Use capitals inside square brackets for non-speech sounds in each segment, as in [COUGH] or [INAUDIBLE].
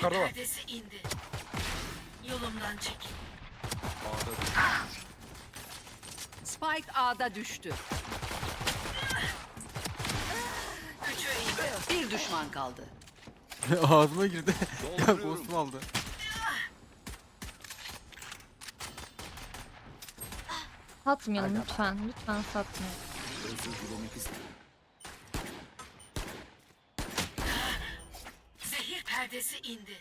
Yukarıda var. indi. Yolumdan çekil. Spike A'da düştü. İndi. Bir düşman kaldı. [LAUGHS] Ağzıma girdi. ya ghost'um aldı. Satmayalım lütfen. Lütfen satmayalım. Perdesi indi.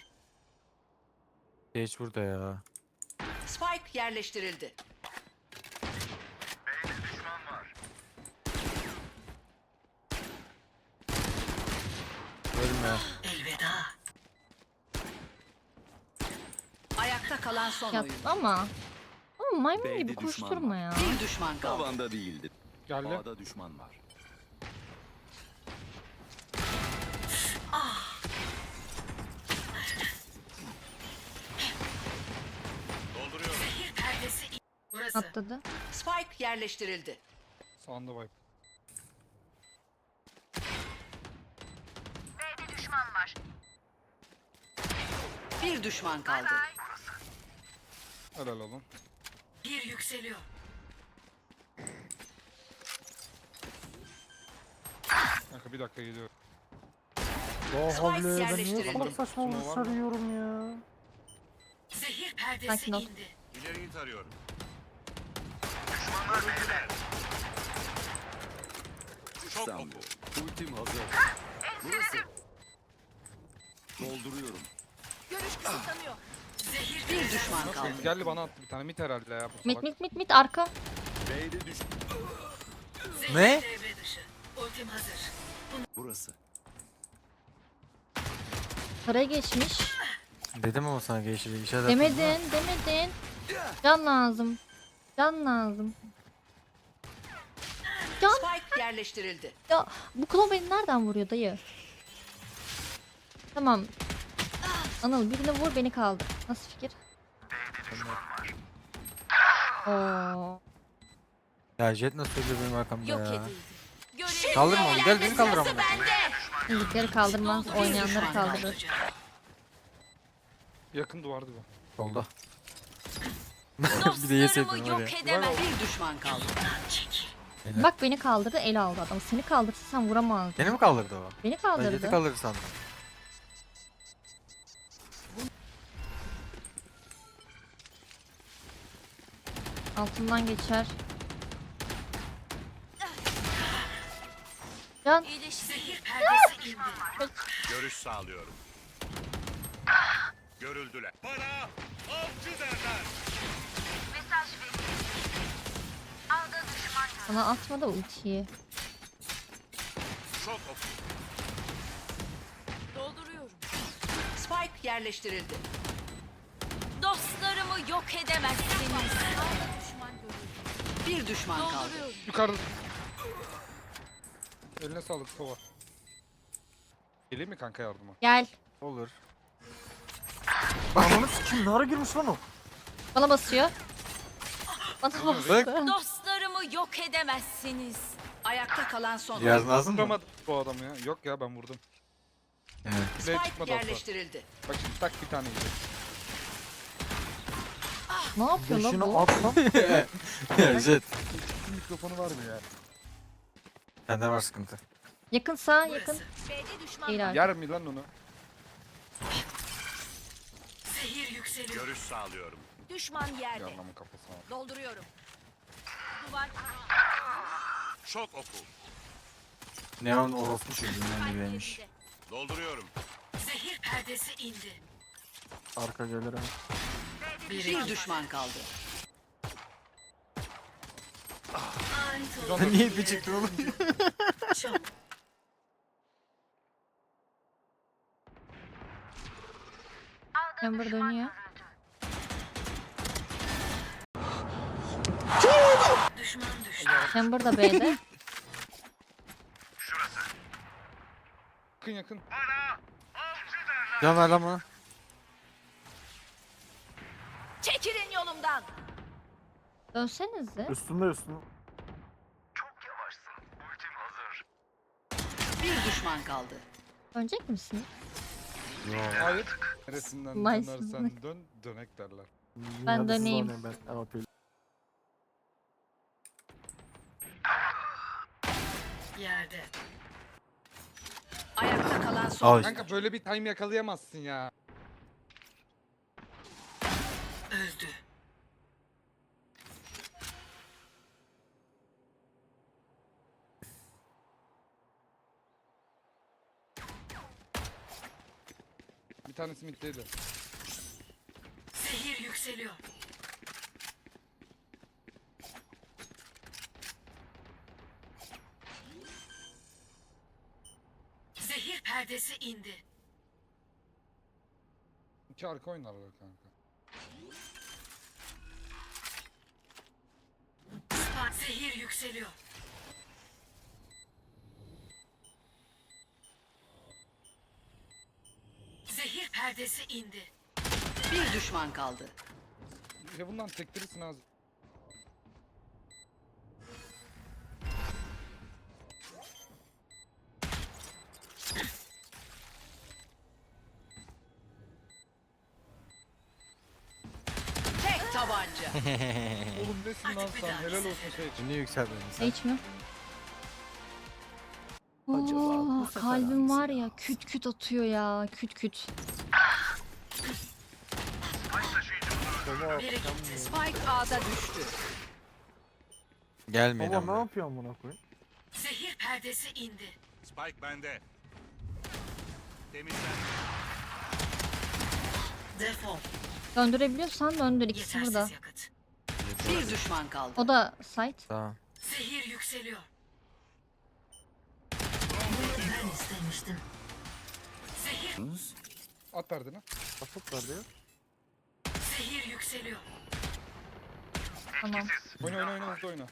Geç burada ya. Spike yerleştirildi. Ölme. Elveda. Ayakta kalan son Ya oyun. ama. Ama maymun B'de gibi düşman koşturma ya. Bir düşman kaldı. Tavanda değildi. Geldi. A'da düşman var. Burası. Atladı. Spike yerleştirildi. Sağında vibe. Bir düşman kaldı. Helal oğlum. Bir yükseliyor. Kanka bir dakika geliyor. Spike yerleştirildi. saçma sarıyorum ya. Zehir perdesi Sakin ol. indi. İleriyi tarıyorum. Çok oku. Ultim hazır. Burası. Dolduruyorum. Zehir Bir düşman kaldı. Geldi bana attı bir tane mit herhalde ya bu Mit salak. mit mit mit arka. B'de düş. Ne? Burası. Paraya geçmiş. Dedim ama sana. İşaret Demedin demedin. Can lazım. Can lazım. Can Spike yerleştirildi. ya bu klo beni nereden vuruyor dayı? Tamam. Anıl birini vur beni kaldır. Nasıl fikir? Oo. Ya Jet nasıl öldü benim arkamda Yok ya. edildi. Kaldırma onu gel beni kaldır ama. bende. İyilikleri kaldırmaz, oynayanları kaldırır. Yakın duvardı bu. Solda. Bir de yeseydin var ya. Bir düşman kaldı. Bak beni kaldırdı, el aldı adam. Seni kaldırsa sen vuramazdın. Beni mi kaldırdı o? Beni Ben Jet'i kaldırdı. sandım. Altından geçer. Can. Görüş sağlıyorum. Görüldüler. Bana avcı derler. Sana atma da ultiyi. Çok oku. Dolduruyorum. Spike yerleştirildi. Dostlarımı yok edemezsiniz. Bir düşman kaldı. Dolduruyorum. Yukarıda. Eline sağlık kova. Geleyim mi kanka yardıma? Gel. Olur. Ananı sikim ne ara girmiş lan o? Bana basıyor. Bana. Dostlarımı yok edemezsiniz. Ayakta kalan son Yaz oyun. lazım mı? Bu adam ya. Yok ya ben vurdum. Evet. Spike çıkmadı asla. yerleştirildi. Bak şimdi tak bir tane yiyecek. Ne yapıyor lan bu? atsam. ya Jet. Mikrofonu var mı ya? Bende var sıkıntı. Yakın sağ, yakın. B'de düşman Değil. Yer mi lan onu? Zehir yükseliyor. Görüş sağlıyorum. Düşman yerde. Yarlamın kafasına. Dolduruyorum. Duvar. Çok oku. Neon orospu çocuğundan gibiymiş. yerinde. Dolduruyorum. Zehir perdesi indi. Arka gelir ha. Bir düşman kaldı. Ben niye bir çıktın oğlum? Çok. Chamber dönüyor. Düşman düştü. Chamber da B'de. Yakın yakın. Can ver lan bana. Çekilin yolumdan. Dönsenize. Üstünde üstünde. Bir düşman kaldı. Dönecek misin? Hayır. Neresinden Nice. dönersen dön, dönek derler. Ben döneyim. oynayın, Ben AWP 'yim. Yerde. Ayakta kalan son. Ay. Kanka böyle bir time yakalayamazsın ya. Öldü. Bir tanesi middeydi. Zehir yükseliyor. Zehir perdesi indi. İki arka oynarlar kanka. Spa- Zehir yükseliyor. Zehir perdesi indi. Bir düşman kaldı. Ya bundan tektirirsin az. Tabanca. [LAUGHS] Oğlum nesin lan sen? Helal olsun şey. Şimdi yükseldin sen. Hiç mi? Oo, kalbim var ya küt küt atıyor ya küt küt. Biri gitti. Spike A'da düştü. Gelmeyin Baba ne ama. yapıyorsun buna koyayım? Zehir perdesi indi. Spike bende. Temizlen. Defol. Döndürebiliyorsan döndür ikisi Yetersiz burada. yakıt. Bir düşman kaldı. O da site. Tamam. Zehir yükseliyor. Ben istemiştim. Zehir, At derdini. Basıp var diyor. zehir yükseliyor. Tamam. Oyna oyna oyna hızlı oyna.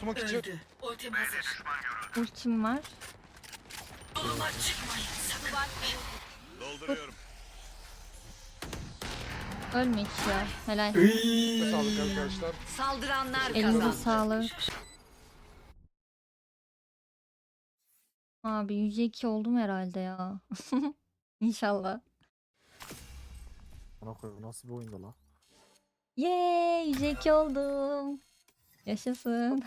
Smoke içi. Öldü. Ultim hazır. Ultim var. Yoluma çıkmayın sakın. Dolduruyorum. Ölme hiç ya. Helal. Sağlık arkadaşlar. Saldıranlar Elinize kazandı. sağlık. Abi 102 oldum herhalde ya. [LAUGHS] İnşallah. Buna koy bu nasıl bir oyunda la? Yeee 102 oldum. Yaşasın.